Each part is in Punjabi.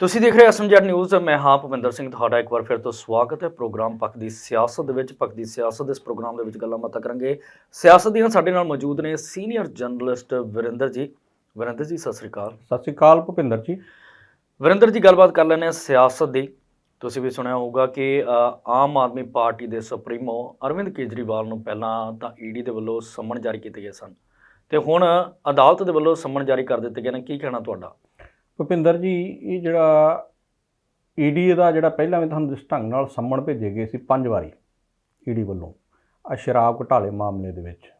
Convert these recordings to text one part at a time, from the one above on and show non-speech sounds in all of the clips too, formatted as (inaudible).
ਤੁਸੀਂ ਦੇਖ ਰਹੇ ਹੋ ਐਸਐਮਜੈਡ ਨਿਊਜ਼ ਮੈਂ ਹਾਂ ਭੁਪਿੰਦਰ ਸਿੰਘ ਤੁਹਾਡਾ ਇੱਕ ਵਾਰ ਫਿਰ ਤੋਂ ਸਵਾਗਤ ਹੈ ਪ੍ਰੋਗਰਾਮ ਪੱਖ ਦੀ ਸਿਆਸਤ ਦੇ ਵਿੱਚ ਪੱਖ ਦੀ ਸਿਆਸਤ ਇਸ ਪ੍ਰੋਗਰਾਮ ਦੇ ਵਿੱਚ ਗੱਲਾਂ ਬਾਤਾਂ ਕਰਾਂਗੇ। ਸਿਆਸਤ ਦੀਆਂ ਸਾਡੇ ਨਾਲ ਮੌਜੂਦ ਨੇ ਸੀਨੀਅਰ ਜਰਨਲਿਸਟ ਵਰਿੰਦਰ ਜੀ। ਵਰਿੰਦਰ ਜੀ ਸਤਿ ਸ੍ਰੀ ਅਕਾਲ। ਸਤਿ ਸ਼੍ਰੀ ਅਕਾਲ ਭੁਪਿੰਦਰ ਜੀ। ਵਰਿੰਦਰ ਜੀ ਗੱਲਬਾਤ ਕਰ ਹਾਂ ਸਿਆਸਤ ਦੀ। ਤੁਸੀਂ ਵੀ ਸੁਣਿਆ ਹੋਊਗਾ ਕਿ ਆਮ ਆਦਮੀ ਪਾਰਟੀ ਦੇ ਸੁਪਰੀਮੋ ਅਰਵਿੰਦ ਕੇਜਰੀਵਾਲ ਨੂੰ ਪਹਿਲਾਂ ਤਾਂ ਈਡੀ ਦੇ ਵੱਲੋਂ ਸੰਮਨ ਜਾਰੀ ਕੀਤੇ ਗਏ ਸਨ। ਤੇ ਹੁਣ ਅਦਾਲਤ ਦੇ ਵੱਲੋਂ ਸੰਮਨ ਜਾਰੀ ਕਰ ਦਿੱਤੇ ਗਏ ਨੇ। ਕੀ ਕਹਿਣਾ ਤੁਹਾਡਾ? ਭੁਪਿੰਦਰ ਜੀ, ਇਹ ਜਿਹੜਾ ਈਡੀ ਦਾ ਜਿਹੜਾ ਪਹਿਲਾਂ ਵੀ ਤੁਹਾਨੂੰ ਜਿਸ ਢੰਗ ਨਾਲ ਸੰਮਣ ਭੇਜੇ ਗਏ ਸੀ ਪੰਜ ਵਾਰੀ ਈਡੀ ਵੱਲੋਂ ਆ ਸ਼ਰਾਬ ਘੁਟਾਲੇ ਮਾਮਲੇ ਦੇ ਵਿੱਚ।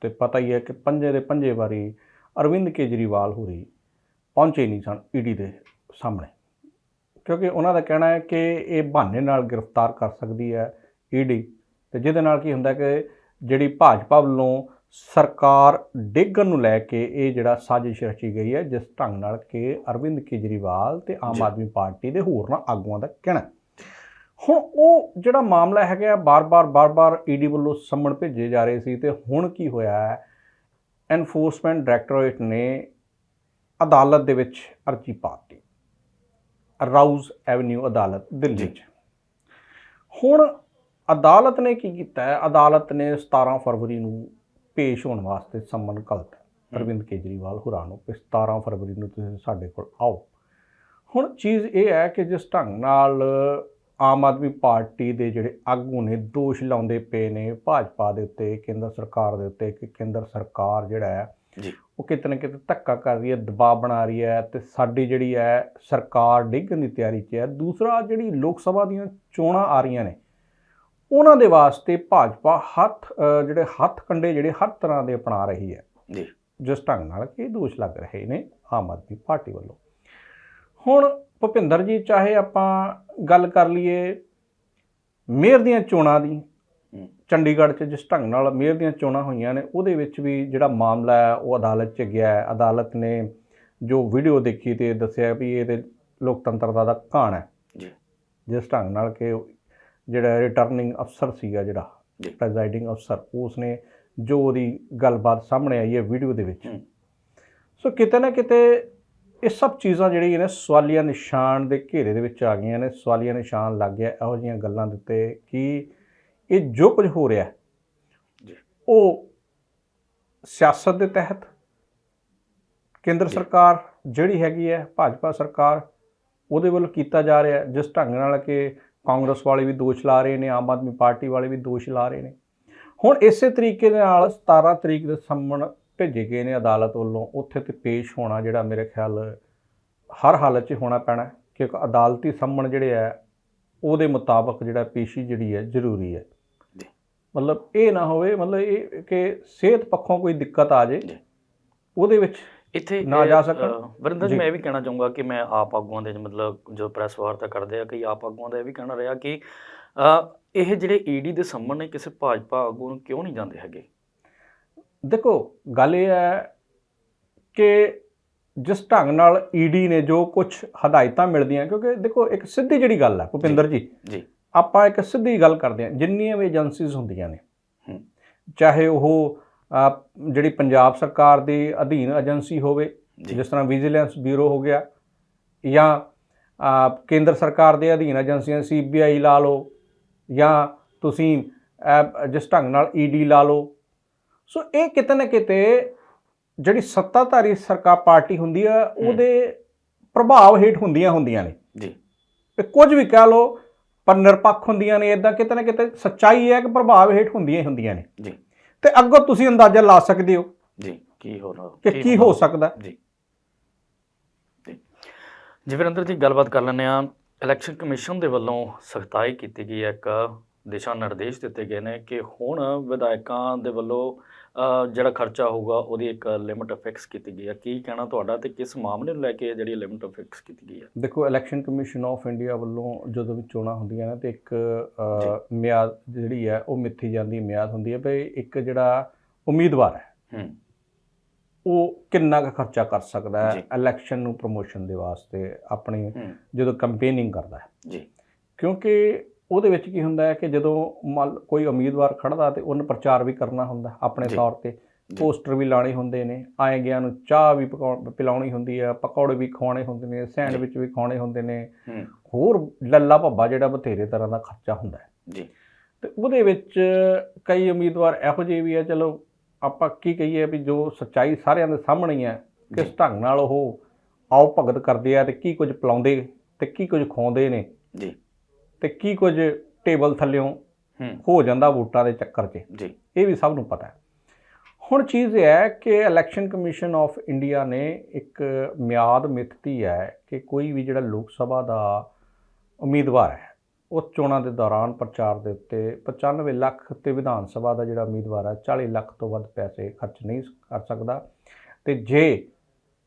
ਤੇ ਪਤਾ ਹੀ ਹੈ ਕਿ ਪੰਜੇ ਦੇ ਪੰਜੇ ਵਾਰੀ ਅਰਵਿੰਦ ਕੇਜਰੀਵਾਲ ਹੋਰੀ ਪਹੁੰਚੇ ਨਹੀਂ ਸਨ ਈਡੀ ਦੇ ਸਾਹਮਣੇ। ਕਿਉਂਕਿ ਉਹਨਾਂ ਦਾ ਕਹਿਣਾ ਹੈ ਕਿ ਇਹ ਬਹਾਨੇ ਨਾਲ ਗ੍ਰਿਫਤਾਰ ਕਰ ਸਕਦੀ ਹੈ ਈਡੀ ਤੇ ਜਿਹਦੇ ਨਾਲ ਕੀ ਹੁੰਦਾ ਕਿ ਜਿਹੜੀ ਭਾਜਪਾ ਵੱਲੋਂ ਸਰਕਾਰ ਡੇਗਣ ਨੂੰ ਲੈ ਕੇ ਇਹ ਜਿਹੜਾ ਸਾਜ਼ਿਸ਼ ਰਚੀ ਗਈ ਹੈ ਜਿਸ ਢੰਗ ਨਾਲ ਕਿ ਅਰਵਿੰਦ ਕੇਜਰੀਵਾਲ ਤੇ ਆਮ। ਆਦਮੀ ਪਾਰਟੀ ਦੇ ਹੋਰਨਾਂ ਆਗੂਆਂ ਦਾ ਕਹਿਣਾ। ਹੁਣ ਉਹ ਜਿਹੜਾ ਮਾਮਲਾ ਹੈਗਾ ਬਾਰ-ਬਾਰ ਬਾਰ-ਬਾਰ ਈਡੀ ਵੱਲੋਂ ਸੰਮਣ ਭੇਜੇ ਜਾ ਰਹੇ ਸੀ ਤੇ ਹੁਣ ਕੀ ਹੋਇਆ ਹੈ ਐਨਫੋਰਸਮੈਂਟ ਡਾਇਰੈਕਟੋਰੇਟ ਨੇ ਅਦਾਲਤ ਦੇ ਵਿੱਚ ਅਰਜ਼ੀ ਪਾਤੀ ਰਾਊਜ਼ ਐਵਨਿਊ ਅਦਾਲਤ ਦਿੱਲੀ। 'ਚ ਹੁਣ ਅਦਾਲਤ ਨੇ ਕੀ ਕੀਤਾ ਹੈ ਅਦਾਲਤ ਨੇ 17 ਫਰਵਰੀ ਨੂੰ ਪੇਸ਼ ਹੋਣ ਵਾਸਤੇ ਸੰਮਨ ਘੱਲਤਾ ਅਰਵਿੰਦ ਕੇਜਰੀਵਾਲ ਹੋਰਾਂ ਨੂੰ ਕਿ 17 ਫਰਵਰੀ ਨੂੰ ਤੁਸੀਂ ਸਾਡੇ ਕੋਲ ਆਓ। ਹੁਣ ਚੀਜ਼ ਇਹ ਹੈ ਕਿ ਜਿਸ ਢੰਗ ਨਾਲ ਆਮ ਆਦਮੀ ਪਾਰਟੀ ਦੇ ਜਿਹੜੇ ਆਗੂ ਨੇ ਦੋਸ਼ ਲਾਉਂਦੇ ਪਏ ਨੇ ਭਾਜਪਾ ਦੇ ਉੱਤੇ ਕੇਂਦਰ ਸਰਕਾਰ ਦੇ ਉੱਤੇ ਕਿ ਕੇਂਦਰ ਸਰਕਾਰ ਜਿਹੜਾ ਹੈ ਜੀ। ਉਹ ਕਿਤੇ ਨਾ ਕਿਤੇ ਧੱਕਾ ਕਰ ਰਹੀ ਹੈ ਦਬਾਅ ਬਣਾ ਰਹੀ ਹੈ ਤੇ ਸਾਡੀ ਜਿਹੜੀ ਹੈ ਸਰਕਾਰ ਡਿੱਗਣ ਦੀ ਤਿਆਰੀ 'ਚ ਹੈ। ਦੂਸਰਾ ਜਿਹੜੀ ਲੋਕ ਸਭਾ ਦੀਆਂ ਚੋਣਾਂ ਆ ਰਹੀਆਂ ਨੇ ਉਹਨਾਂ ਦੇ ਵਾਸਤੇ ਭਾਜਪਾ ਹੱਥ ਜਿਹੜੇ ਹੱਥ ਕੰਡੇ ਜਿਹੜੇ ਹਰ ਤਰ੍ਹਾਂ ਦੇ ਅਪਣਾ ਰਹੀ ਹੈ। ਜੀ। ਜਿਸ ਢੰਗ ਨਾਲ ਕਿ ਦੋਸ਼ ਲੱਗ ਰਹੇ ਨੇ ਆਮ ਆਦਮੀ ਪਾਰਟੀ ਵੱਲੋਂ। ਹੁਣ ਭੁਪਿੰਦਰ ਜੀ ਚਾਹੇ ਆਪਾਂ ਗੱਲ ਕਰ ਲਈਏ ਮੇਅਰ ਦੀਆਂ ਚੋਣਾਂ ਦੀ। ਚੰਡੀਗੜ੍ਹ 'ਚ ਜਿਸ ਢੰਗ ਨਾਲ ਮੇਅਰ ਦੀਆਂ ਚੋਣਾਂ ਹੋਈਆਂ ਨੇ ਉਹਦੇ ਵਿੱਚ ਵੀ ਜਿਹੜਾ ਮਾਮਲਾ ਹੈ ਉਹ ਅਦਾਲਤ 'ਚ ਗਿਆ ਹੈ। ਅਦਾਲਤ ਨੇ ਜੋ ਵੀਡੀਓ ਦੇਖੀ ਤੇ ਦੱਸਿਆ ਵੀ ਇਹ ਤੇ ਲੋਕਤੰਤਰ ਦਾ ਦਾ ਘਾਣ ਹੈ। ਜੀ। ਜਿਸ ਢੰਗ ਨਾਲ ਕਿ ਜਿਹੜਾ ਰਿਟਰਨਿੰਗ ਅਫਸਰ ਸੀਗਾ ਜਿਹੜਾ। ਪ੍ਰੈਜ਼ਾਈਡਿੰਗ ਅਫਸਰ ਉਸ ਨੇ ਜੋ ਉਹਦੀ ਗੱਲਬਾਤ ਸਾਹਮਣੇ ਆਈ ਹੈ ਵੀਡੀਓ ਦੇ ਵਿੱਚ। ਸੋ ਕਿਤੇ ਨਾ ਕਿਤੇ ਇਹ ਸਭ ਚੀਜ਼ਾਂ ਜਿਹੜੀਆਂ ਨੇ ਸਵਾਲੀਆ ਨਿਸ਼ਾਨ ਦੇ ਘੇਰੇ ਦੇ ਵਿੱਚ ਆ ਗਈਆਂ ਨੇ ਸਵਾਲੀਆ ਨਿਸ਼ਾਨ ਲੱਗ ਗਿਆ ਇਹੋ ਜਿਹੀਆਂ ਗੱਲਾਂ ਦੇ ਉੱਤੇ ਕਿ ਇਹ ਜੋ ਕੁਝ ਹੋ ਰਿਹਾ। ਉਹ ਸਿਆਸਤ ਦੇ ਤਹਿਤ ਕੇਂਦਰ। ਸਰਕਾਰ ਜਿਹੜੀ ਹੈਗੀ ਹੈ ਭਾਜਪਾ ਸਰਕਾਰ ਉਹਦੇ ਵੱਲੋਂ ਕੀਤਾ ਜਾ ਰਿਹਾ ਜਿਸ ਢੰਗ ਨਾਲ ਕਿ ਕਾਂਗਰਸ ਵਾਲੇ ਵੀ ਦੋਸ਼ ਲਾ ਰਹੇ ਨੇ ਆਮ ਆਦਮੀ ਪਾਰਟੀ ਵਾਲੇ ਵੀ ਦੋਸ਼ ਲਾ ਰਹੇ ਨੇ ਹੁਣ ਇਸੇ ਤਰੀਕੇ ਦੇ ਨਾਲ 17 ਤਰੀਕ ਦੇ ਸੰਮਣ ਭੇਜੇ ਗਏ ਨੇ ਅਦਾਲਤ ਵੱਲੋਂ ਉੱਥੇ ਤੇ ਪੇਸ਼ ਹੋਣਾ ਜਿਹੜਾ ਮੇਰੇ ਖਿਆਲ ਹਰ ਹਾਲਤ 'ਚ ਹੋਣਾ ਪੈਣਾ ਕਿਉਂਕਿ ਅਦਾਲਤੀ ਸੰਮਣ ਜਿਹੜੇ ਹੈ ਉਹਦੇ ਮੁਤਾਬਕ ਜਿਹੜਾ ਪੇਸ਼ੀ ਜਿਹੜੀ ਹੈ ਜ਼ਰੂਰੀ ਹੈ। ਮਤਲਬ ਇਹ ਨਾ ਹੋਵੇ ਮਤਲਬ ਇਹ ਕਿ ਸਿਹਤ ਪੱਖੋਂ ਕੋਈ ਦਿੱਕਤ ਆ ਜੀ। ਉਹਦੇ ਵਿੱਚ ਇੱਥੇ ਨਾ ਜਾ ਸਕਣ। ਅ, ਵਰਿੰਦਰ ਜੀ। ਮੈਂ ਇਹ ਵੀ ਕਹਿਣਾ ਚਾਹੂੰਗਾ ਕਿ ਮੈਂ ਆਪ ਆਗੂਆਂ ਦੇ ਮਤਲਬ ਜੋ ਪ੍ਰੈਸ ਵਾਰਤਾ ਕਰਦੇ ਆ ਕਿ ਆਪ ਆਗੂਆਂ ਦਾ ਇਹ ਵੀ ਕਹਿਣਾ ਰਿਹਾ ਕਿ ਇਹ ਜਿਹੜੇ ਈਡੀ ਦੇ ਸੰਮਣ ਨੇ ਕਿਸੇ ਭਾਜਪਾ ਆਗੂ ਨੂੰ ਕਿਉਂ ਨਹੀਂ ਜਾਂਦੇ ਹੈਗੇ ਦੇਖੋ ਗੱਲ ਇਹ ਹੈ ਕਿ ਜਿਸ ਢੰਗ ਨਾਲ ਈਡੀ ਨੇ ਜੋ ਕੁਝ ਹਦਾਇਤਾਂ ਮਿਲਦੀਆਂ ਕਿਉਂਕਿ ਦੇਖੋ ਇੱਕ ਸਿੱਧੀ ਜਿਹੜੀ ਗੱਲ ਹੈ ਭੁਪਿੰਦਰ ਜੀ ਜੀ ਆਪਾਂ ਇੱਕ ਸਿੱਧੀ ਗੱਲ ਕਰਦੇ ਹਾਂ ਜਿੰਨੀਆਂ ਵੀ ਏਜੰਸੀਜ਼ ਹੁੰਦੀਆਂ ਨੇ। ਚਾਹੇ ਉਹ ਜਿਹੜੀ ਪੰਜਾਬ ਸਰਕਾਰ ਦੇ ਅਧੀਨ ਏਜੰਸੀ ਹੋਵੇ ਜਿਸ ਤਰ੍ਹਾਂ ਵਿਜੀਲੈਂਸ ਬਿਊਰੋ ਹੋ ਗਿਆ ਜਾਂ ਕੇਂਦਰ ਸਰਕਾਰ ਦੇ ਅਧੀਨ ਏਜੰਸੀਆਂ ਸੀਬੀਆਈ ਲਾ ਲਓ ਜਾਂ ਤੁਸੀਂ ਜਿਸ ਢੰਗ ਨਾਲ ਈਡੀ ਲਾ ਲਓ। ਸੋ ਇਹ ਕਿਤੇ ਨਾ ਕਿਤੇ ਜਿਹੜੀ ਸੱਤਾਧਾਰੀ ਸਰਕਾਰ ਪਾਰਟੀ ਹੁੰਦੀ ਆ ਉਹਦੇ ਪ੍ਰਭਾਵ ਹੇਠ ਹੁੰਦੀਆਂ ਹੁੰਦੀਆਂ ਨੇ। ਜੀ। ਤੇ ਕੁਝ ਵੀ ਕਹਿ ਲਓ ਪਰ ਨਿਰਪੱਖ ਹੁੰਦੀਆਂ ਨੇ ਇਦਾਂ ਕਿਤੇ ਨਾ ਕਿਤੇ ਸੱਚਾਈ ਹੈ ਕਿ ਪ੍ਰਭਾਵ ਹੇਠ ਹੁੰਦੀਆਂ ਹੀ ਹੁੰਦੀਆਂ ਨੇ। ਜੀ। ਤੇ ਅੱਗੋਂ ਤੁਸੀਂ ਅੰਦਾਜ਼ਾ ਲਾ ਸਕਦੇ ਹੋ ਜੀ ਕੀ ਹੋ ਰਿਹਾ ਕਿ ਕੀ ਹੋ ਸਕਦਾ। ਜੀ। ਜੀ। ਵਰਿੰਦਰ ਜੀ ਗੱਲਬਾਤ ਕਰ ਲੈਂਦੇ ਆ ਇਲੈਕਸ਼ਨ ਕਮਿਸ਼ਨ ਦੇ ਵੱਲੋਂ ਸਖਤਾਈ ਕੀਤੀ ਗਈ ਹੈ। ਇੱਕ ਦਿਸ਼ਾ ਨਿਰਦੇਸ਼ ਦਿੱਤੇ ਗਏ ਨੇ ਕਿ ਹੁਣ ਵਿਧਾਇਕਾਂ ਦੇ ਵੱਲੋਂ ਜਿਹੜਾ ਖਰਚਾ ਹੋਊਗਾ ਉਹਦੀ ਇੱਕ ਲਿਮਟ ਫਿਕਸ ਕੀਤੀ ਗਈ ਹੈ। ਕੀ ਕਹਿਣਾ ਤੁਹਾਡਾ ਤੇ ਕਿਸ ਮਾਮਲੇ ਨੂੰ ਲੈ ਕੇ ਜਿਹੜੀ ਲਿਮਟ ਫਿਕਸ ਕੀਤੀ ਗਈ ਹੈ? ਦੇਖੋ ਇਲੈਕਸ਼ਨ ਕਮਿਸ਼ਨ ਆਫ ਇੰਡੀਆ ਵੱਲੋਂ ਜਦੋਂ ਵੀ ਚੋਣਾਂ ਹੁੰਦੀਆਂ ਨੇ ਤੇ ਇੱਕ ਮਿਆਦ ਜਿਹੜੀ ਹੈ ਉਹ ਮਿੱਥੀ ਜਾਂਦੀ ਮਿਆਦ ਹੁੰਦੀ ਹੈ ਵੀ ਇੱਕ ਜਿਹੜਾ ਉਮੀਦਵਾਰ ਹੈ ਉਹ ਕਿੰਨਾ ਕੁ ਖਰਚਾ ਕਰ ਸਕਦਾ। ਹੈ ਇਲੈਕਸ਼ਨ ਨੂੰ ਪ੍ਰੋਮੋਸ਼ਨ ਦੇ ਵਾਸਤੇ ਆਪਣੀ ਜਦੋਂ ਕੰਪੇਨਿੰਗ ਕਰਦਾ ਹੈ। ਜੀ। ਕਿਉਂਕਿ ਉਹਦੇ ਵਿੱਚ ਕੀ ਹੁੰਦਾ ਹੈ ਕਿ ਜਦੋਂ ਕੋਈ ਉਮੀਦਵਾਰ ਖੜਦਾ ਤੇ ਉਹਨੇ ਪ੍ਰਚਾਰ ਵੀ ਕਰਨਾ ਹੁੰਦਾ ਆਪਣੇ। ਤੌਰ ਤੇ। ਪੋਸਟਰ ਵੀ ਲਾਣੇ ਹੁੰਦੇ ਨੇ ਆਏ ਗਿਆ ਨੂੰ ਚਾਹ ਵੀ ਪਿਲਾਉਣੀ ਹੁੰਦੀ ਆ ਪਕੌੜੇ ਵੀ ਖਵਾਉਣੇ ਹੁੰਦੇ ਨੇ ਸੈਂਡਵਿਚ ਵੀ ਖਵਾਉਣੇ ਹੁੰਦੇ ਨੇ। ਹੋਰ ਲੱਲਾ ਭੱਬਾ ਜਿਹੜਾ ਬਥੇਰੇ ਤਰ੍ਹਾਂ ਦਾ ਖਰਚਾ ਹੁੰਦਾ ਹੈ। ਜੀ। ਤੇ ਉਹਦੇ ਵਿੱਚ ਕਈ ਉਮੀਦਵਾਰ ਇਹੋ ਜਿਹੇ ਵੀ ਆ ਚਲੋ ਆਪਾਂ ਕੀ ਕਹੀਏ ਵੀ ਜੋ ਸੱਚਾਈ ਸਾਰਿਆਂ ਦੇ ਸਾਹਮਣੇ ਹੀ ਹੈ ਕਿਸ ਢੰਗ ਨਾਲ ਉਹ ਆਓ ਭਗਤ ਕਰਦੇ ਆ ਤੇ ਕੀ ਕੁਝ ਪਿਲਾਉਂਦੇ ਤੇ ਕੀ ਕੁਝ ਖਵਾਉਂਦੇ ਨੇ। ਜੀ। ਤੇ ਕੀ ਕੁਝ ਟੇਬਲ ਥੱਲਿਓਂ ਹੂੰ। ਜਾਂਦਾ ਵੋਟਾਂ ਦੇ ਚੱਕਰ 'ਚ। ਜੀ। ਇਹ ਵੀ ਸਭ ਨੂੰ ਪਤਾ ਹੈ। ਹੁਣ ਚੀਜ਼ ਇਹ ਹੈ ਕਿ ਇਲੈਕਸ਼ਨ ਕਮਿਸ਼ਨ ਆਫ ਇੰਡੀਆ ਨੇ ਇੱਕ ਮਿਆਦ ਮਿੱਥਤੀ ਹੈ ਕਿ ਕੋਈ ਵੀ ਜਿਹੜਾ ਲੋਕ ਸਭਾ ਦਾ ਉਮੀਦਵਾਰ ਹੈ ਉਹ ਚੋਣਾਂ ਦੇ ਦੌਰਾਨ ਪ੍ਰਚਾਰ ਦੇ ਉੱਤੇ 95 ਲੱਖ ਤੇ ਵਿਧਾਨ ਸਭਾ ਦਾ ਜਿਹੜਾ ਉਮੀਦਵਾਰ ਹੈ 40 ਲੱਖ ਤੋਂ ਵੱਧ ਪੈਸੇ ਖਰਚ ਨਹੀਂ ਕਰ ਸਕਦਾ। ਤੇ ਜੇ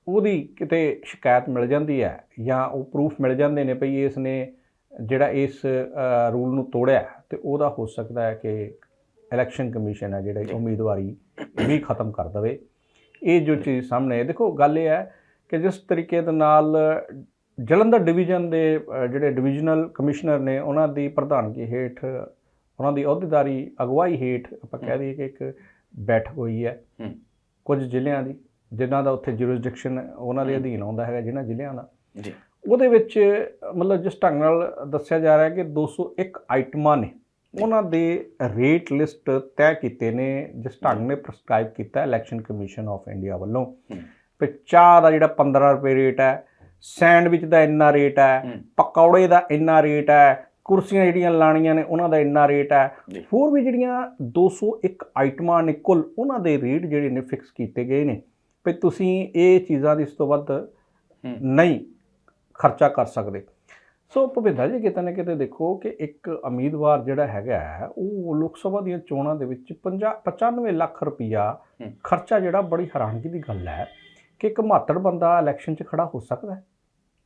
ਉਹਦੀ ਕਿਤੇ ਸ਼ਿਕਾਇਤ ਮਿਲ ਜਾਂਦੀ ਹੈ ਜਾਂ ਉਹ ਪ੍ਰੂਫ ਮਿਲ ਜਾਂਦੇ ਨੇ ਭਈ ਇਸ ਨੇ ਜਿਹੜਾ ਇਸ ਰੂਲ ਨੂੰ ਤੋੜਿਆ ਤੇ ਉਹਦਾ ਹੋ ਸਕਦਾ ਹੈ ਕਿ ਇਲੈਕਸ਼ਨ ਕਮਿਸ਼ਨ ਹੈ ਜਿਹੜਾ ਉਮੀਦਵਾਰੀ ਵੀ ਖਤਮ ਕਰ ਦਵੇ। ਇਹ ਜੋ ਚੀਜ਼ ਸਾਹਮਣੇ ਹੈ ਦੇਖੋ ਗੱਲ ਇਹ ਹੈ ਕਿ ਜਿਸ ਤਰੀਕੇ ਦੇ ਨਾਲ ਜਲੰਧਰ ਡਿਵੀਜ਼ਨ ਦੇ ਜਿਹੜੇ ਡਿਵੀਜ਼ਨਲ ਕਮਿਸ਼ਨਰ ਨੇ ਉਹਨਾਂ ਦੀ ਪ੍ਰਧਾਨਗੀ ਹੇਠ ਉਹਨਾਂ ਦੀ ਅਹੁਦੇਦਾਰੀ ਅਗਵਾਈ ਹੇਠ ਆਪਾਂ ਕਹਿ ਦਈਏ ਕਿ ਇੱਕ ਬੈਠਕ ਹੋਈ ਹੈ ਹੂੰ। ਕੁਝ ਜ਼ਿਲ੍ਹਿਆਂ ਦੀ ਜਿਨ੍ਹਾਂ ਦਾ ਉੱਥੇ ਜੁਰਿਸਡਿਕਸ਼ਨ ਉਹਨਾਂ ਦੇ ਅਧੀਨ ਆਉਂਦਾ ਹੈਗਾ ਜਿਨ੍ਹਾਂ ਜ਼ਿਲ੍ਹਿਆਂ ਦਾ। ਜੀ। ਉਹਦੇ ਵਿੱਚ ਮਤਲਬ ਜਿਸ ਢੰਗ ਨਾਲ ਦੱਸਿਆ ਜਾ ਰਿਹਾ ਕਿ 201 ਆਈਟਮਾਂ ਨੇ ਉਹਨਾਂ ਦੇ ਰੇਟ ਲਿਸਟ ਤੈਅ ਕੀਤੇ ਨੇ ਜਿਸ ਢੰਗ ਨੇ ਪ੍ਰਸਕ੍ਰਾਈਬ ਕੀਤਾ ਇਲੈਕਸ਼ਨ ਕਮਿਸ਼ਨ ਆਫ ਇੰਡੀਆ ਵੱਲੋਂ। ਤੇ ਚਾਹ ਦਾ ਜਿਹੜਾ 15 ਰੁਪਏ ਰੇਟ ਹੈ ਸੈਂਡਵਿਚ ਦਾ ਇੰਨਾ ਰੇਟ ਹੈ ਪਕੌੜੇ ਦਾ ਇੰਨਾ ਰੇਟ ਹੈ ਕੁਰਸੀਆਂ ਜਿਹੜੀਆਂ ਲਾਣੀਆਂ ਨੇ ਉਹਨਾਂ ਦਾ ਇੰਨਾ ਰੇਟ ਹੈ। ਹੋਰ ਵੀ ਜਿਹੜੀਆਂ 201 ਆਈਟਮਾਂ ਨੇ ਕੁੱਲ ਉਹਨਾਂ ਦੇ ਰੇਟ ਜਿਹੜੇ ਨੇ ਫਿਕਸ ਕੀਤੇ ਗਏ ਨੇ। ਵੀ ਤੁਸੀਂ ਇਹ ਚੀਜ਼ਾਂ ਦੀ ਇਸ ਤੋਂ ਵੱਧ ਨਹੀਂ ਖਰਚਾ ਕਰ ਸਕਦੇ। ਸੋ ਭੁਪਿੰਦਰ ਜੀ ਕਿਤੇ ਨਾ ਕਿਤੇ ਦੇਖੋ ਕਿ ਇੱਕ ਉਮੀਦਵਾਰ ਜਿਹੜਾ ਹੈਗਾ ਉਹ ਲੋਕ ਸਭਾ ਦੀਆਂ ਚੋਣਾਂ ਦੇ ਵਿੱਚ 50 95 ਲੱਖ ਰੁਪਈਆ ਹੂੰ। ਖਰਚਾ ਜਿਹੜਾ ਬੜੀ ਹੈਰਾਨਗੀ ਦੀ ਗੱਲ ਹੈ ਕਿ ਇੱਕ ਮਾਤੜ ਬੰਦਾ ਇਲੈਕਸ਼ਨ 'ਚ ਖੜਾ ਹੋ ਸਕਦਾ ਹੈ।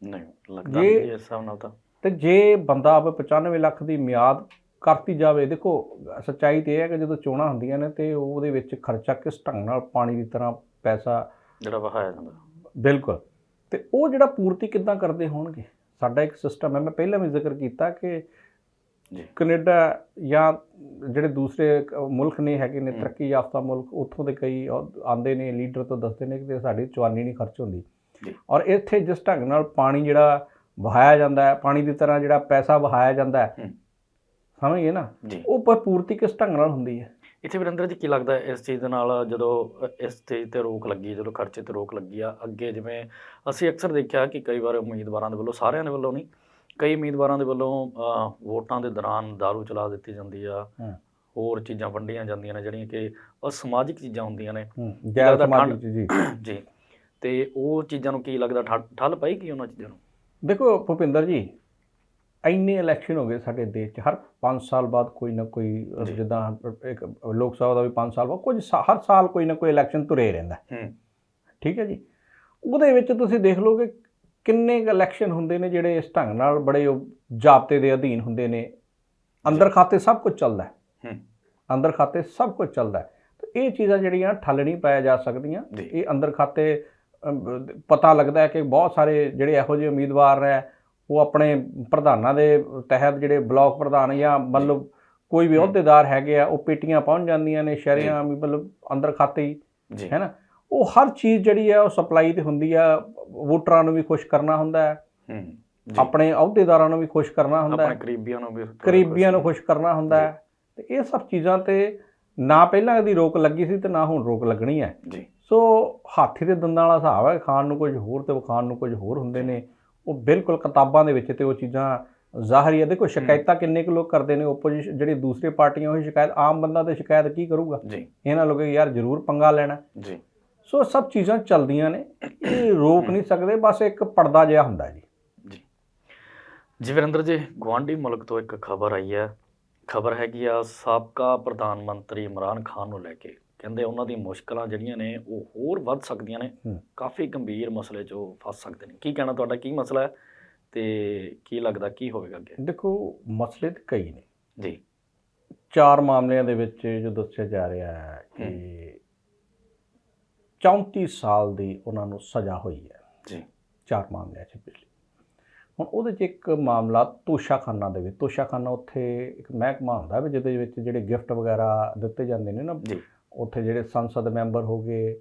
ਨਹੀਂ ਲੱਗਦਾ ਜੇ- ਨਹੀਂ ਇਸ ਹਿਸਾਬ ਨਾਲ ਤਾਂ। ਤੇ ਜੇ ਬੰਦਾ ਆਪ 95 ਲੱਖ ਦੀ ਮਿਆਦ ਕਰਤੀ ਜਾਵੇ ਦੇਖੋ ਸੱਚਾਈ ਤੇ ਇਹ ਹੈ ਕਿ ਜਦੋਂ ਚੋਣਾਂ ਹੁੰਦੀਆਂ ਨੇ ਤੇ ਉਹਦੇ ਵਿੱਚ ਖਰਚਾ ਕਿਸ ਢੰਗ ਨਾਲ ਪਾਣੀ ਦੀ ਤਰ੍ਹਾਂ ਪੈਸਾ ਜਿਹੜਾ ਵਹਾਇਆ ਜਾਂਦਾ। ਬਿਲਕੁਲ। ਤੇ ਉਹ ਜਿਹੜਾ ਪੂਰਤੀ ਕਿੱਦਾਂ ਕਰਦੇ ਹੋਣਗੇ ਸਾਡਾ ਇੱਕ ਸਿਸਟਮ ਹੈ ਮੈਂ ਪਹਿਲਾਂ ਵੀ ਜ਼ਿਕਰ ਕੀਤਾ ਕਿ ਜੀ ਕੈਨੇਡਾ ਜਾਂ ਜਿਹੜੇ ਦੂਸਰੇ ਮੁਲਕ ਨੇ ਹੈਗੇ ਨੇ। ਤਰੱਕੀ ਯਾਫਤਾ ਮੁਲਕ ਉੱਥੋਂ ਦੇ ਕਈ ਆਉਂਦੇ ਨੇ ਲੀਡਰ ਤੋਂ ਦੱਸਦੇ ਨੇ ਕਿ ਸਾਡੀ ਚਵਾਨੀ ਨਹੀਂ ਖਰਚ ਹੁੰਦੀ। ਔਰ ਇੱਥੇ ਜਿਸ ਢੰਗ ਨਾਲ ਪਾਣੀ ਜਿਹੜਾ ਵਹਾਇਆ ਜਾਂਦਾ ਹੈ ਪਾਣੀ ਦੀ ਤਰ੍ਹਾਂ ਜਿਹੜਾ ਪੈਸਾ ਵਹਾਇਆ ਜਾਂਦਾ ਹੈ ਹੂੰ। ਸਮਝ ਗਏ ਨਾ ਉਹ ਪੂਰਤੀ ਕਿਸ ਢੰਗ ਨਾਲ ਹੁੰਦੀ ਹੈ ਇੱਥੇ ਵਰਿੰਦਰ ਜੀ ਕੀ ਲੱਗਦਾ ਇਸ ਚੀਜ਼ ਦੇ ਨਾਲ ਜਦੋਂ ਇਸ ਚੀਜ਼ ਤੇ ਰੋਕ ਲੱਗੀ ਜਦੋਂ ਖਰਚੇ ਤੇ ਰੋਕ ਲੱਗੀ ਆ ਅੱਗੇ ਜਿਵੇਂ ਅਸੀਂ ਅਕਸਰ ਦੇਖਿਆ ਕਿ ਕਈ ਵਾਰ ਉਮੀਦਵਾਰਾਂ ਦੇ ਵੱਲੋਂ ਸਾਰਿਆਂ ਦੇ ਵੱਲੋਂ ਨਹੀਂ ਕਈ ਉਮੀਦਵਾਰਾਂ ਦੇ ਵੱਲੋਂ ਵੋਟਾਂ ਦੇ ਦੌਰਾਨ दारू ਚਲਾ ਦਿੱਤੀ ਜਾਂਦੀ ਆ। ਹੋਰ ਚੀਜ਼ਾਂ ਵੰਡੀਆਂ ਜਾਂਦੀਆਂ ਨੇ ਜਿਹੜੀਆਂ ਕਿ ਅਸਮਾਜਿਕ ਚੀਜ਼ਾਂ ਹੁੰਦੀਆਂ ਨੇ। ਗੈਰ ਸਮਾਜਿਕ ਜੀ। (coughs) ਜੀ ਤੇ ਉਹ ਚੀਜ਼ਾਂ ਨੂੰ ਕੀ ਲੱਗਦਾ ਠੱਲ- ਠੱਲ ਪਏਗੀ ਉਹਨਾਂ ਚੀਜ਼ਾਂ ਨੂੰ? ਦੇਖੋ ਭੁਪਿੰਦਰ ਜੀ ਇੰਨੇ ਇਲੈਕਸ਼ਨ ਹੋ ਗਏ ਸਾਡੇ ਦੇਸ਼ 'ਚ ਹਰ 5 ਸਾਲ ਬਾਅਦ ਕੋਈ ਨਾ ਕੋਈ। ਜਿੱਦਾਂ ਇੱਕ ਲੋਕ ਸਭਾ ਦਾ ਵੀ 5 ਸਾਲ ਬਾਅਦ ਕੁਝ ਹਰ ਸਾਲ ਕੋਈ ਨਾ ਕੋਈ ਇਲੈਕਸ਼ਨ ਤੁਰੇ ਰਹਿੰਦਾ। ਠੀਕ ਹੈ ਜੀ? ਉਹਦੇ ਵਿੱਚ ਤੁਸੀਂ ਦੇਖ ਲਓ ਕਿ ਕਿੰਨੇ ਇਲੈਕਸ਼ਨ ਹੁੰਦੇ ਨੇ ਜਿਹੜੇ ਇਸ ਢੰਗ ਨਾਲ ਬੜੇ ਜ਼ਾਬਤੇ ਦੇ ਅਧੀਨ ਹੁੰਦੇ ਨੇ। ਅੰਦਰ ਖਾਤੇ ਸਭ ਕੁਝ ਚੱਲਦਾ ਹੈ। ਹੂੰ। ਅੰਦਰ ਖਾਤੇ ਸਭ ਕੁਝ ਚੱਲਦਾ ਹੈ। ਤੇ ਇਹ ਚੀਜ਼ਾਂ ਜਿਹੜੀਆਂ ਠੱਲ ਨਹੀਂ ਪਾਇਆ ਜਾ ਸਕਦੀਆਂ। ਇਹ ਅੰਦਰ ਖਾਤੇ ਪਤਾ ਲੱਗਦਾ ਹੈ ਕਿ ਬਹੁਤ ਸਾਰੇ ਜਿਹੜੇ ਇਹੋ ਜਿਹੇ ਉਮੀਦਵਾਰ ਹੈ ਉਹ ਆਪਣੇ ਪ੍ਰਧਾਨਾਂ ਦੇ ਤਹਿਤ ਜਿਹੜੇ ਬਲਾਕ ਪ੍ਰਧਾਨ ਜਾਂ ਮਤਲਬ ਕੋਈ ਵੀ। ਅਹੁਦੇਦਾਰ ਹੈਗੇ ਆ ਉਹ ਪੇਟੀਆਂ ਪਹੁੰਚ ਜਾਂਦੀਆਂ ਨੇ ਸ਼ਹਿਰੀਆਂ ਵੀ ਮਤਲਬ ਅੰਦਰ ਖਾਤੇ ਹੀ ਜੀ। ਹੈ ਨਾ? ਉਹ ਹਰ ਚੀਜ਼ ਜਿਹੜੀ ਹੈ ਉਹ ਸਪਲਾਈ ਤੇ ਹੁੰਦੀ ਆ ਵੋਟਰਾਂ ਨੂੰ ਵੀ ਖੁਸ਼ ਕਰਨਾ ਹੁੰਦਾ ਹੈ। ਆਪਣੇ ਅਹੁਦੇਦਾਰਾਂ ਨੂੰ ਵੀ ਖੁਸ਼ ਕਰਨਾ ਹੁੰਦਾ ਆਪਣੇ ਹੈ। ਕਰੀਬੀਆਂ ਨੂੰ ਵੀ ਕਰੀਬੀਆਂ ਨੂੰ ਖੁਸ਼ ਕਰਨਾ ਹੁੰਦਾ ਹੈ। ਤੇ ਇਹ ਸਭ ਚੀਜ਼ਾਂ ਤੇ ਨਾ ਪਹਿਲਾਂ ਇਹਦੀ ਰੋਕ ਲੱਗੀ ਸੀ ਤੇ ਨਾ ਹੁਣ ਰੋਕ ਲੱਗਣੀ ਹੈ। ਜੀ। ਸੋ ਹਾਥੀ ਦੇ ਦੰਦਾਂ ਵਾਲਾ ਹਿਸਾਬ ਹੈ ਖਾਣ ਨੂੰ ਕੁਝ ਹੋਰ ਤੇ ਵਿਖਾਣ ਨੂੰ ਕੁਝ ਹੋਰ ਹੁੰਦੇ ਨੇ। ਉਹ ਬਿਲਕੁਲ ਕਿਤਾਬਾਂ ਦੇ ਵਿੱਚ ਤੇ ਉਹ ਚੀਜ਼ਾਂ ਜ਼ਾਹਰੀ ਹੈ ਦੇਖੋ ਸ਼ਿਕਾਇਤਾਂ ਕਿੰਨੇ ਕੁ ਲੋਕ ਕਰਦੇ ਨੇ ਓਪੋਜੀਸ਼ਨ ਜਿਹੜੀ ਦੂਸਰੀ ਪਾਰਟੀਆਂ ਉਹੀ ਸ਼ਿਕਾਇਤ ਆਮ ਬੰਦਾ ਤੇ ਸ਼ਿਕਾਇਤ ਕੀ ਕਰੂਗਾ? ਇਹਨਾਂ ਲੋਕੇ ਯਾਰ ਜ਼ਰੂਰ ਪੰਗਾ ਲੈਣਾ। ਜੀ। ਸੋ ਸਭ ਚੀਜ਼ਾਂ ਚੱਲਦੀਆਂ ਨੇ ਇਹ ਰੋਕ ਨਹੀਂ ਸਕਦੇ ਬਸ ਇੱਕ ਪਰਦਾ ਜਿਹਾ ਹੁੰਦਾ ਜੀ। ਜੀ। ਜੀ ਵਰਿੰਦਰ ਜੀ ਗਵਾਂਢੀ ਮੁਲਕ ਤੋਂ ਇੱਕ ਖਬਰ ਆਈ ਹੈ। ਖਬਰ ਹੈਗੀ ਆ ਸਾਬਕਾ ਪ੍ਰਧਾਨ ਮੰਤਰੀ ਇਮਰਾਨ ਖਾਨ ਨੂੰ ਲੈ ਕੇ। ਕਹਿੰਦੇ ਉਹਨਾਂ ਦੀ ਮੁਸ਼ਕਲਾਂ ਜਿਹੜੀਆਂ ਨੇ ਉਹ ਹੋਰ ਵੱਧ ਸਕਦੀਆਂ ਨੇ। ਕਾਫੀ ਗੰਭੀਰ ਮਸਲੇ 'ਚ ਉਹ ਫਸ ਸਕਦੇ ਨੇ। ਕੀ ਕਹਿਣਾ ਤੁਹਾਡਾ? ਕੀ ਮਸਲਾ ਹੈ? ਤੇ ਕੀ ਲੱਗਦਾ ਕੀ ਹੋਵੇਗਾ ਅੱਗੇ? ਦੇਖੋ ਮਸਲੇ ਤਾਂ ਕਈ ਨੇ। ਜੀ। ਚਾਰ ਮਾਮਲਿਆਂ ਦੇ ਵਿੱਚ ਜੋ ਦੱਸਿਆ ਜਾ ਰਿਹਾ ਹੈ ਕਿ 34 ਸਾਲ ਦੀ ਉਹਨਾਂ ਨੂੰ ਸਜ਼ਾ ਹੋਈ ਹੈ। ਜੀ। ਚਾਰ ਮਾਮਲਿਆਂ 'ਚ ਪਿਛਲੇ। ਹੁਣ ਉਹਦੇ 'ਚ ਇੱਕ ਮਾਮਲਾ ਤੋਸ਼ਾਖਾਨਾ ਦੇ ਵਿੱਚ। ਤੋਸ਼ਾਖਾਨਾ ਉੱਥੇ ਇੱਕ ਮਹਿਕਮਾ ਹੁੰਦਾ ਵੀ ਜਿਹਦੇ ਵਿੱਚ ਜਿਹੜੇ ਗਿਫਟ ਵਗੈਰਾ ਦਿੱਤੇ ਜਾਂਦੇ ਨੇ ਨਾ। ਜੀ। ਉੱਥੇ ਜਿਹੜੇ ਸੰਸਦ ਮੈਂਬਰ ਹੋ ਗਏ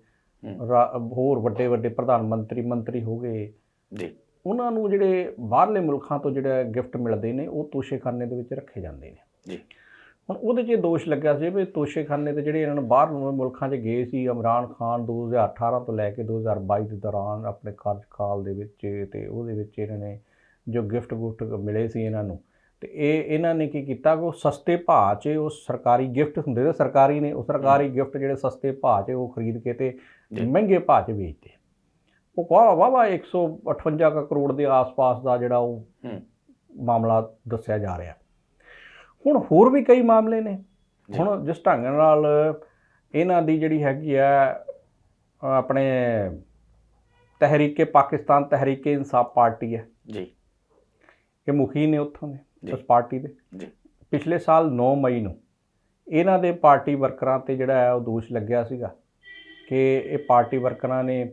ਹੋਰ ਵੱਡੇ ਵੱਡੇ ਪ੍ਰਧਾਨ ਮੰਤਰੀ ਮੰਤਰੀ ਹੋ ਗਏ। ਜੀ। ਉਹਨਾਂ ਨੂੰ ਜਿਹੜੇ ਬਾਹਰਲੇ ਮੁਲਕਾਂ ਤੋਂ ਜਿਹੜੇ ਗਿਫਟ ਮਿਲਦੇ ਨੇ ਉਹ ਤੋਸ਼ੇਖਾਨੇ ਦੇ ਵਿੱਚ ਰੱਖੇ ਜਾਂਦੇ ਨੇ। ਜੀ। ਹੁਣ ਉਹਦੇ 'ਚ ਦੋਸ਼ ਲੱਗਿਆ ਸੀ ਵੀ ਤੋਸ਼ੇਖਾਨੇ ਤੇ ਜਿਹੜੇ ਇਹਨਾਂ ਨੂੰ ਬਾਹਰ ਮੁਲਕਾਂ 'ਚ ਗਏ ਸੀ ਇਮਰਾਨ ਖਾਨ 2018 ਤੋਂ ਲੈ ਕੇ 2022 ਦੇ ਦੌਰਾਨ ਆਪਣੇ ਕਾਰਜਕਾਲ ਦੇ ਵਿੱਚ ਤੇ ਉਹਦੇ ਵਿੱਚ ਇਹਨਾਂ ਨੇ ਜੋ ਗਿਫਟ ਗੁਫਟ ਮਿਲੇ ਸੀ ਇਹਨਾਂ ਨੂੰ ਤੇ ਇਹ ਇਹਨਾਂ ਨੇ ਕੀ ਕੀਤਾ ਕਿ ਉਹ ਸਸਤੇ ਭਾਅ 'ਚ ਉਹ ਸਰਕਾਰੀ ਗਿਫਟ ਹੁੰਦੇ ਤੇ ਸਰਕਾਰੀ ਨੇ ਉਹ ਸਰਕਾਰੀ ਗਿਫਟ ਜਿਹੜੇ ਸਸਤੇ ਭਾਅ 'ਚ ਉਹ ਖਰੀਦ ਕੇ ਤੇ। ਮਹਿੰਗੇ ਭਾਅ 'ਚ ਵੇਚਦੇ ਉਹ ਵਾਹ ਵਾਹ ਵਾਹ 158 ਕੁ ਕਰੋੜ ਦੇ ਆਸ-ਪਾਸ ਦਾ ਜਿਹੜਾ ਉਹ ਮਾਮਲਾ ਦੱਸਿਆ ਜਾ ਰਿਹਾ। ਹੁਣ ਹੋਰ ਵੀ ਕਈ ਮਾਮਲੇ ਨੇ। ਹੁਣ ਜਿਸ ਢੰਗ ਨਾਲ ਇਹਨਾਂ ਦੀ ਜਿਹੜੀ ਹੈਗੀ ਆ ਆਪਣੇ ਤਹਿਰੀਕੇ ਪਾਕਿਸਤਾਨ ਤਹਿਰੀਕੇ ਇਨਸਾਫ ਪਾਰਟੀ ਹੈ। ਜੀ। ਇਹ ਮੁਖੀ ਨੇ ਉੱਥੋਂ ਦੇ। ਉਸ ਪਾਰਟੀ ਦੇ। ਜੀ। ਪਿਛਲੇ ਸਾਲ 9 ਮਈ ਨੂੰ ਇਹਨਾਂ ਦੇ ਪਾਰਟੀ ਵਰਕਰਾਂ ਤੇ ਜਿਹੜਾ ਹੈ ਉਹ ਦੋਸ਼ ਲੱਗਿਆ ਸੀਗਾ ਕਿ ਇਹ ਪਾਰਟੀ ਵਰਕਰਾਂ ਨੇ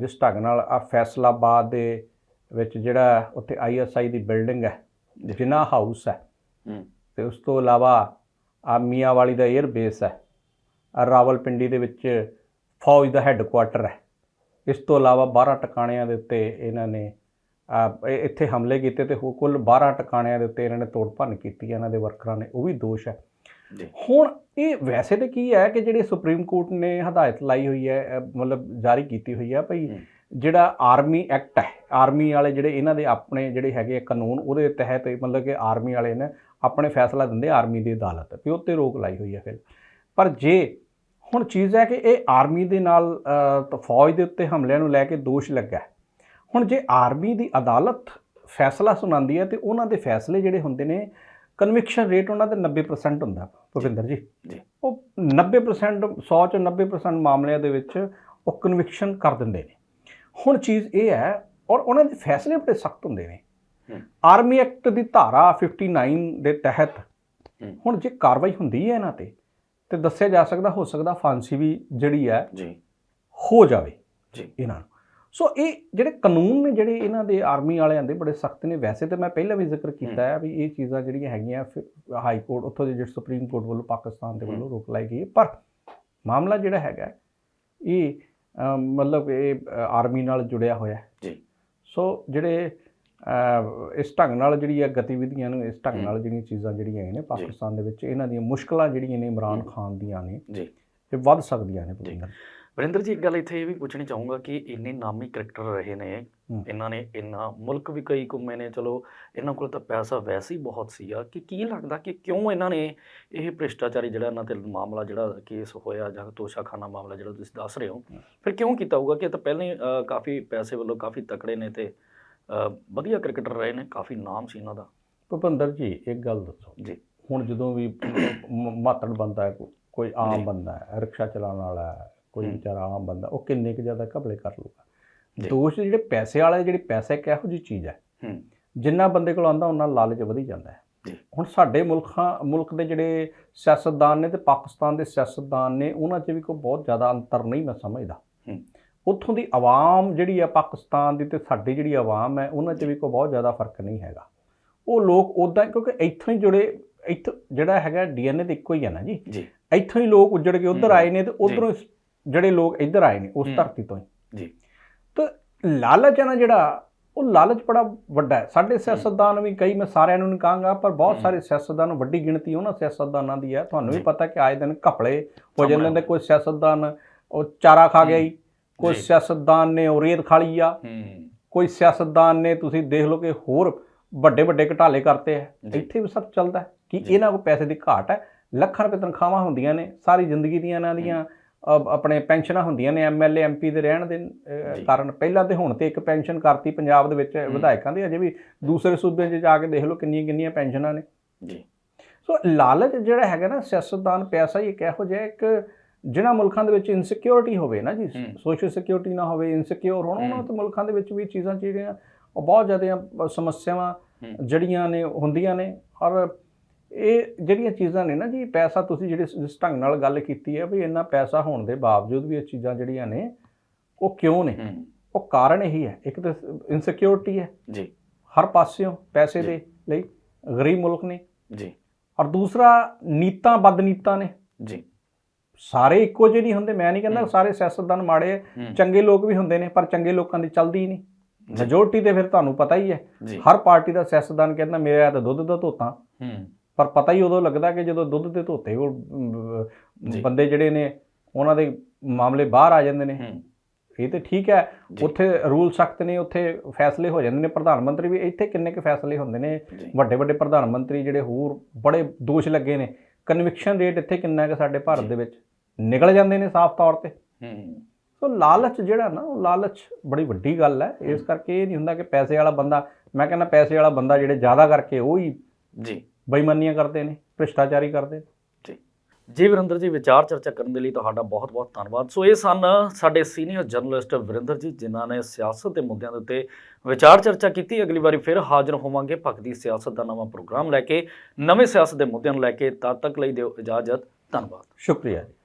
ਜਿਸ ਢੰਗ ਨਾਲ ਆ ਫੈਸਲਾਬਾਦ ਦੇ ਵਿੱਚ ਜਿਹੜਾ ਉੱਥੇ ਆਈਐਸਆਈ ਦੀ ਬਿਲਡਿੰਗ ਹੈ ਜਿਨਾ ਹਾਊਸ ਹੈ। ਤੇ ਉਸ ਤੋਂ ਇਲਾਵਾ ਆ ਮੀਆਂਵਾਲੀ ਦਾ 에ਅਰ ਬੇਸ ਹੈ। ਆਹ ਰਾਵਲਪਿੰਡੀ ਦੇ ਵਿੱਚ ਫੌਜ ਦਾ ਹੈੱਡਕੁਆਟਰ ਹੈ। ਇਸ ਤੋਂ ਇਲਾਵਾ 12 ਟਿਕਾਣਿਆਂ ਦੇ ਉੱਤੇ ਇਹਨਾਂ ਨੇ ਆ, ਇੱਥੇ ਹਮਲੇ ਕੀਤੇ ਤੇ ਹੋ- ਕੁੱਲ 12 ਟਿਕਾਣਿਆਂ ਦੇ ਉੱਤੇ ਇਹਨਾਂ ਨੇ ਤੋੜ ਭੰਨ ਕੀਤੀ ਇਹਨਾਂ ਦੇ ਵਰਕਰਾਂ ਨੇ ਉਹ ਵੀ ਦੋਸ਼ ਹੈ ਹੁਣ ਇਹ ਵੈਸੇ ਤੇ ਕੀ ਹੈ ਕਿ ਜਿਹੜੀ ਸੁਪਰੀਮ ਕੋਰਟ ਨੇ ਹਦਾਇਤ ਲਾਈ ਹੋਈ ਹੈ ਮਤਲਬ ਜਾਰੀ ਕੀਤੀ ਹੋਈ ਹੈ ਭਈ ਹੂੰ। ਜਿਹੜਾ ਆਰਮੀ ਐਕਟ ਹੈ ਆਰਮੀ ਵਾਲੇ ਜਿਹੜੇ ਇਹਨਾਂ ਦੇ ਆਪਣੇ ਜਿਹੜੇ ਹੈਗੇ ਕਾਨੂੰਨ ਉਹਦੇ ਤਹਿਤ ਮਤਲਬ ਕਿ ਆਰਮੀ ਵਾਲੇ ਨੇ ਆਪਣੇ ਫੈਸਲਾ ਦਿੰਦੇ ਆਰਮੀ ਦੀ ਅਦਾਲਤ ਵੀ ਉੱਤੇ ਰੋਕ ਲਾਈ ਹੋਈ ਹੈ ਫਿਰ ਪਰ ਜੇ ਹੁਣ ਚੀਜ਼ ਹੈ ਕਿ ਇਹ ਆਰਮੀ ਦੇ ਨਾਲ ਫੌਜ ਦੇ ਉੱਤੇ ਹਮਲਿਆਂ ਨੂੰ ਲੈ ਕੇ ਦੋਸ਼ ਲੱਗਾ ਹੈ। ਹੁਣ ਜੇ ਆਰਮੀ ਦੀ ਅਦਾਲਤ ਫੈਸਲਾ ਸੁਣਾਉਂਦੀ ਹੈ ਤੇ ਉਹਨਾਂ ਦੇ ਫੈਸਲੇ ਜਿਹੜੇ ਹੁੰਦੇ ਨੇ ਕਨਵਿਕਸ਼ਨ ਰੇਟ ਉਹਨਾਂ ਦਾ 90% ਹੁੰਦਾ ਭੁਪਿੰਦਰ ਜੀ। ਉਹ 90% 100 ਚ 90% ਮਾਮਲਿਆਂ ਦੇ ਵਿੱਚ ਉਹ ਕਨਵਿਕਸ਼ਨ ਕਰ ਦਿੰਦੇ ਨੇ। ਹੁਣ ਚੀਜ਼ ਇਹ ਹੈ ਔਰ ਉਹਨਾਂ ਦੇ ਫੈਸਲੇ ਬੜੇ ਸਖਤ ਹੁੰਦੇ ਨੇ। ਆਰਮੀ ਐਕਟ ਦੀ ਧਾਰਾ 59 ਦੇ ਤਹਿਤ। ਹੁਣ ਜੇ ਕਾਰਵਾਈ ਹੁੰਦੀ ਹੈ ਇਹਨਾਂ ਤੇ ਤੇ ਦੱਸਿਆ ਜਾ ਸਕਦਾ ਹੋ ਸਕਦਾ ਫਾਂਸੀ ਵੀ ਜਿਹੜੀ ਹੈ ਜੀ। ਹੋ ਜਾਵੇ ਜੀ। ਇਹਨਾਂ ਨੂੰ। ਸੋ ਇਹ ਜਿਹੜੇ ਕਾਨੂੰਨ ਨੇ ਜਿਹੜੇ ਇਹਨਾਂ ਦੇ ਆਰਮੀ ਵਾਲਿਆਂ ਦੇ ਬੜੇ ਸਖਤ ਨੇ ਵੈਸੇ ਤਾਂ ਮੈਂ ਪਹਿਲਾਂ ਵੀ ਜ਼ਿਕਰ ਕੀਤਾ ਹੈ। ਵੀ ਇਹ ਚੀਜ਼ਾਂ ਜਿਹੜੀਆਂ ਹੈਗੀਆਂ ਹਾਈ ਕੋਰਟ ਉੱਥੋਂ ਦੇ ਜਿਹੜੇ ਸੁਪਰੀਮ ਕੋਰਟ ਵੱਲੋਂ ਪਾਕਿਸਤਾਨ ਦੇ ਵੱਲੋਂ ਰੋਕ ਲਾਈ ਗਈ ਪਰ ਮਾਮਲਾ ਜਿਹੜਾ ਹੈਗਾ ਇਹ ਮਤਲਬ ਇਹ ਆਰਮੀ ਨਾਲ ਜੁੜਿਆ ਹੋਇਆ ਹੈ। ਜੀ। ਸੋ ਜਿਹੜੇ ਇਸ ਢੰਗ ਨਾਲ ਜਿਹੜੀ ਹੈ ਗਤੀਵਿਧੀਆਂ ਨੇ ਇਸ ਢੰਗ। ਨਾਲ ਜਿਹੜੀਆਂ ਚੀਜ਼ਾਂ ਜਿਹੜੀਆਂ ਨੇ ਪਾਕਿਸਤਾਨ ਦੇ ਵਿੱਚ ਇਹਨਾਂ ਦੀਆਂ ਮੁਸ਼ਕਲਾਂ ਜਿਹੜੀਆਂ ਨੇ ਇਮਰਾਨ। ਖਾਨ ਦੀਆਂ ਨੇ ਜੀ। ਇਹ ਵੱਧ ਸਕਦੀਆਂ ਨੇ ਭੁਪਿੰਦਰ ਵਰਿੰਦਰ ਜੀ ਇੱਕ ਗੱਲ ਇੱਥੇ ਇਹ ਵੀ ਪੁੱਛਣੀ ਚਾਹੂੰਗਾ ਕਿ ਇੰਨੇ ਨਾਮੀ ਕਰੈਕਟਰ ਰਹੇ ਨੇ। ਇਹਨਾਂ ਨੇ ਇੰਨਾ ਮੁਲਕ ਵੀ ਕਈ ਘੁੰਮੇ ਨੇ ਚਲੋ ਇਹਨਾਂ ਕੋਲ ਤਾਂ ਪੈਸਾ ਵੈਸੇ ਹੀ ਬਹੁਤ ਸੀਗਾ ਕਿ ਕੀ ਲੱਗਦਾ ਕਿ ਕਿਉਂ ਇਹਨਾਂ ਨੇ ਇਹ ਭ੍ਰਿਸ਼ਟਾਚਾਰੀ ਜਿਹੜਾ ਇਹਨਾਂ ਤੇ ਮਾਮਲਾ ਜਿਹੜਾ ਕੇਸ ਹੋਇਆ ਜਾਂ ਤੋਸ਼ਾਖਾਨਾ ਮਾਮਲਾ ਜਿਹੜਾ ਤੁਸੀਂ ਦੱਸ ਰਹੇ ਹੋ। ਫਿਰ ਕਿਉਂ ਕੀਤਾ ਹੋਊਗਾ ਕਿ ਇਹ ਤਾਂ ਪਹਿਲਾਂ ਹੀ ਕਾਫੀ ਪੈਸੇ ਵੱਲੋਂ ਕਾਫੀ ਤਕੜੇ ਨੇ ਤੇ ਵਧੀਆ ਕ੍ਰਿਕਟਰ ਰਹੇ ਨੇ ਕਾਫੀ ਨਾਮ ਸੀ ਇਹਨਾਂ ਦਾ ਭੁਪਿੰਦਰ ਜੀ ਇੱਕ ਗੱਲ ਦੱਸੋ ਜੀ ਹੁਣ ਜਦੋਂ ਵੀ ਮਾਤੜ ਬੰਦਾ ਕੋਈ। ਆਮ ਬੰਦਾ ਹੈ ਰਿਕਸ਼ਾ ਚਲਾਉਣ ਵਾਲਾ ਹੈ ਕੋਈ। ਵਿਚਾਰਾ ਆਮ ਬੰਦਾ ਉਹ ਕਿੰਨੇ ਕੁ ਜ਼ਿਆਦਾ ਘਪਲੇ ਕਰ ਲੂਗਾ ਜੀ। ਦੋਸ਼ ਜਿਹੜੇ ਪੈਸੇ ਵਾਲੇ ਜਿਹੜੀ ਪੈਸਾ ਇੱਕ ਇਹੋ ਜਿਹੀ ਚੀਜ਼ ਹੈ ਜਿੰਨਾ ਬੰਦੇ ਕੋਲ ਆਉਂਦਾ ਉਹਨਾਂ ਲਾਲਚ ਵਧੀ ਜਾਂਦਾ ਹੈ ਜੀ। ਹੁਣ ਸਾਡੇ ਮੁਲਕਾਂ ਮੁਲਕ ਦੇ ਜਿਹੜੇ ਸਿਆਸਤਦਾਨ ਨੇ ਤੇ ਪਾਕਿਸਤਾਨ ਦੇ ਸਿਆਸਤਦਾਨ ਨੇ ਉਹਨਾਂ 'ਚ ਵੀ ਕੋਈ ਬਹੁਤ ਜ਼ਿਆਦਾ ਅੰਤਰ ਨਹੀਂ ਮੈਂ ਸਮਝਦਾ। ਉੱਥੋਂ ਦੀ ਆਵਾਮ ਜਿਹੜੀ ਆ ਪਾਕਿਸਤਾਨ ਦੀ ਤੇ ਸਾਡੀ ਜਿਹੜੀ ਆਵਾਮ ਹੈ ਉਹਨਾਂ 'ਚ ਵੀ ਕੋਈ ਬਹੁਤ ਜ਼ਿਆਦਾ ਫ਼ਰਕ ਨਹੀਂ ਹੈਗਾ ਉਹ ਲੋਕ ਉਦਾਂ ਕਿਉਂਕਿ ਇੱਥੋਂ ਹੀ ਜੁੜੇ ਇੱਥੋਂ ਜਿਹੜਾ ਹੈਗਾ ਡੀਐਨਏ ਤੇ ਇੱਕੋ ਹੀ ਹੈ ਨਾ ਜੀ ਜੀ ਇੱਥੋਂ ਹੀ ਲੋਕ ਉੱਜੜ ਕੇ ਉੱਧਰ। ਆਏ ਨੇ ਤੇ ਉਧਰੋਂ ਜਿਹੜੇ ਲੋਕ ਇੱਧਰ ਆਏ ਨੇ ਉਸ। ਧਰਤੀ ਤੋਂ ਹੀ। ਜੀ। ਤੇ ਲਾਲਚ ਹੈ ਨਾ ਜਿਹੜਾ ਉਹ ਲਾਲਚ ਬੜਾ ਵੱਡਾ ਹੈ। ਸਾਡੇ ਸਿਆਸਤਦਾਨ ਵੀ ਕਈ ਮੈਂ ਸਾਰਿਆਂ ਨੂੰ ਨਹੀਂ ਕਹਾਂਗਾ ਪਰ ਬਹੁਤ। ਸਾਰੇ ਸਿਆਸਤਦਾਨ ਵੱਡੀ ਗਿਣਤੀ ਉਹਨਾਂ ਸਿਆਸਤਦਾਨਾਂ ਦੀ ਹੈ। ਤੁਹਾਨੂੰ ਵੀ। ਪਤਾ ਕਿ ਆਏ ਦਿਨ ਘਪਲੇ ਹੋ ਜਾਂਦੇ ਨੇ ਕੋਈ ਸਿਆਸਤਦਾਨ ਉਹ ਚਾਰਾ ਖਾ ਗਿਆ ਹੀ ਕੋਈ। ਸਿਆਸਤਦਾਨ ਨੇ ਉਹ ਰੇਤ ਖਾ ਲਈ ਆ ਕੋਈ ਸਿਆਸਤਦਾਨ ਨੇ ਤੁਸੀਂ ਦੇਖ ਲਓ ਕਿ ਹੋਰ ਵੱਡੇ ਵੱਡੇ ਘਟਾਲੇ ਕਰਤੇ ਹੈ। ਇੱਥੇ ਵੀ ਸਭ ਚੱਲਦਾ ਕਿ। ਇਹਨਾਂ ਕੋਲ ਪੈਸੇ ਦੀ ਘਾਟ ਹੈ। ਲੱਖਾਂ ਰੁਪਏ ਤਨਖਾਹਾਂ ਹੁੰਦੀਆਂ ਨੇ ਸਾਰੀ ਜ਼ਿੰਦਗੀ ਦੀਆਂ ਇਹਨਾਂ ਦੀਆਂ। ਆਪਣੇ ਪੈਨਸ਼ਨਾਂ ਹੁੰਦੀਆਂ ਨੇ ਐਮਐਲਏ ਐਮਪੀ ਦੇ ਰਹਿਣ ਦੇ। ਕਾਰਨ ਪਹਿਲਾਂ ਤੇ ਹੁਣ ਤੇ ਇੱਕ ਪੈਨਸ਼ਨ ਕਰਤੀ ਪੰਜਾਬ ਦੇ ਵਿੱਚ ਵਿਧਾਇਕਾਂ ਦੀ ਅਜੇ ਵੀ ਦੂਸਰੇ ਸੂਬਿਆਂ 'ਚ ਜਾ ਕੇ ਦੇਖ ਲਓ ਕਿੰਨੀਆਂ ਕਿੰਨੀਆਂ ਪੈਨਸ਼ਨਾਂ ਨੇ ਜੀ ਸੋ ਲਾਲਚ ਜਿਹੜਾ ਹੈਗਾ ਨਾ ਸਿਆਸਤਦਾਨ ਪੈਸਾ ਹੀ ਇੱਕ ਇਹੋ ਜਿਹਾ ਇੱਕ ਜਿਹਨਾਂ ਮੁਲਕਾਂ ਦੇ ਵਿੱਚ ਇਨਸਿਕਿਉਰਿਟੀ ਹੋਵੇ ਨਾ ਜੀ। ਸੋਸ਼ਲ ਸਿਕਿਉਰਿਟੀ ਨਾ ਹੋਵੇ ਇਨਸਿਕਿਉਰ ਹੋਣ ਉਹਨਾਂ। ਤੇ ਮੁਲਕਾਂ ਦੇ ਵਿੱਚ ਵੀ ਚੀਜ਼ਾਂ ਜਿਹੜੀਆਂ ਉਹ ਬਹੁਤ ਜ਼ਿਆਦਾ ਸਮੱਸਿਆਵਾਂ। ਜੜੀਆਂ ਨੇ ਹੁੰਦੀਆਂ ਨੇ ਔਰ ਇਹ ਜਿਹੜੀਆਂ ਚੀਜ਼ਾਂ ਨੇ ਨਾ ਜੀ ਪੈਸਾ ਤੁਸੀਂ ਜਿਹੜੇ ਜਿਸ ਢੰਗ ਨਾਲ ਗੱਲ ਕੀਤੀ ਹੈ ਵੀ ਇੰਨਾ ਪੈਸਾ ਹੋਣ ਦੇ ਬਾਵਜੂਦ ਵੀ ਇਹ ਚੀਜ਼ਾਂ ਜਿਹੜੀਆਂ ਨੇ ਉਹ ਕਿਉਂ ਨੇ? ਉਹ ਕਾਰਨ ਇਹੀ ਹੈ। ਇੱਕ ਤਾਂ ਇਨਸਿਕਿਉਰਿਟੀ ਹੈ। ਜੀ। ਹਰ ਪਾਸਿਓਂ ਪੈਸੇ। ਦੇ ਲਈ ਗਰੀਬ ਮੁਲਕ ਨੇ। ਜੀ। ਔਰ ਦੂਸਰਾ ਨੀਤਾਂ ਬਦਨੀਤਾਂ ਨੇ। ਜੀ। ਸਾਰੇ ਇੱਕੋ ਜਿਹੇ ਨਹੀਂ ਹੁੰਦੇ। ਮੈਂ ਨਹੀਂ ਕਹਿੰਦਾ। ਸਾਰੇ ਸਿਆਸਤਦਾਨ ਮਾੜੇ ਚੰਗੇ ਲੋਕ ਵੀ ਹੁੰਦੇ ਨੇ ਪਰ ਚੰਗੇ ਲੋਕਾਂ ਦੀ ਚੱਲਦੀ ਨਹੀਂ। ਮੈਜੋਰਟੀ ਤੇ ਫਿਰ ਤੁਹਾਨੂੰ ਪਤਾ ਹੀ ਹੈ। ਹਰ ਪਾਰਟੀ ਦਾ ਸਿਆਸਤਦਾਨ ਕਹਿੰਦਾ ਮੇਰਾ ਤਾਂ ਦੁੱਧ ਦਾ ਧੋਤਾ। ਹੂੰ। ਪਰ ਪਤਾ ਹੀ ਉਦੋਂ ਲੱਗਦਾ ਕਿ ਜਦੋਂ ਦੁੱਧ ਦੇ ਧੋਤੇ ਕੋਲ। ਬੰਦੇ ਜਿਹੜੇ ਨੇ ਉਹਨਾਂ ਦੇ ਮਾਮਲੇ ਬਾਹਰ ਆ ਜਾਂਦੇ ਨੇ। ਇਹ ਤੇ ਠੀਕ ਹੈ। ਉੱਥੇ ਰੂਲ ਸਖਤ ਨੇ ਉੱਥੇ ਫੈਸਲੇ ਹੋ ਜਾਂਦੇ ਨੇ। ਪ੍ਰਧਾਨ ਮੰਤਰੀ ਵੀ ਇੱਥੇ ਕਿੰਨੇ ਕੁ ਫੈਸਲੇ ਹੁੰਦੇ ਨੇ। ਵੱਡੇ ਵੱਡੇ ਪ੍ਰਧਾਨ ਮੰਤਰੀ ਜਿਹੜੇ ਹੋਰ ਬੜੇ ਦੋਸ਼ ਲੱਗੇ ਨੇ। ਕਨਵਿਕਸ਼ਨ ਰੇਟ ਇੱਥੇ ਕਿੰਨਾ ਹੈ ਸਾਡੇ ਭਾਰਤ। ਦੇ ਵਿੱਚ ਨਿਕਲ ਜਾਂਦੇ ਨੇ ਸਾਫ਼ ਤੌਰ ਤੇ। ਹੂੰ। ਸੋ ਲਾਲਚ ਜਿਹੜਾ ਨਾ ਉਹ ਲਾਲਚ ਬੜੀ ਵੱਡੀ ਗੱਲ ਹੈ। ਇਸ ਕਰਕੇ ਇਹ ਨਹੀਂ ਹੁੰਦਾ ਕਿ ਪੈਸੇ ਵਾਲਾ ਬੰਦਾ ਮੈਂ ਕਹਿੰਦਾ ਪੈਸੇ ਵਾਲਾ ਬੰਦਾ ਜਿਹੜੇ ਜ਼ਿਆਦਾ ਕਰਕੇ ਉਹ ਹੀ ਜੀ। ਬੇਈਮਾਨੀਆਂ ਕਰਦੇ ਨੇ ਭ੍ਰਿਸ਼ਟਾਚਾਰੀ ਕਰਦੇ ਨੇ। ਜੀ। ਜੀ ਵਰਿੰਦਰ ਜੀ ਵਿਚਾਰ ਚਰਚਾ ਕਰਨ ਦੇ ਲਈ ਤੁਹਾਡਾ ਬਹੁਤ-ਬਹੁਤ ਧੰਨਵਾਦ। ਸੋ ਇਹ ਸਨ ਸਾਡੇ ਸੀਨੀਅਰ ਜਰਨਲਿਸਟ ਵਰਿੰਦਰ ਜੀ ਜਿਨ੍ਹਾਂ ਨੇ ਸਿਆਸਤ ਦੇ ਮੁੱਦਿਆਂ ਦੇ ਉੱਤੇ ਵਿਚਾਰ ਚਰਚਾ ਕੀਤੀ। ਅਗਲੀ ਵਾਰੀ ਫਿਰ ਹਾਜ਼ਰ ਹੋਵਾਂਗੇ ਭਗਤੀ ਸਿਆਸਤ ਦਾ ਨਵਾਂ ਪ੍ਰੋਗਰਾਮ ਲੈ ਕੇ ਨਵੇਂ ਸਿਆਸਤ ਦੇ ਮੁੱਦਿਆਂ ਨੂੰ ਲੈ ਕੇ। ਤਦ ਤੱਕ ਲਈ ਦਿਓ ਇਜਾਜ਼ਤ। ਧੰਨਵਾਦ। ਸ਼ੁਕਰੀਆ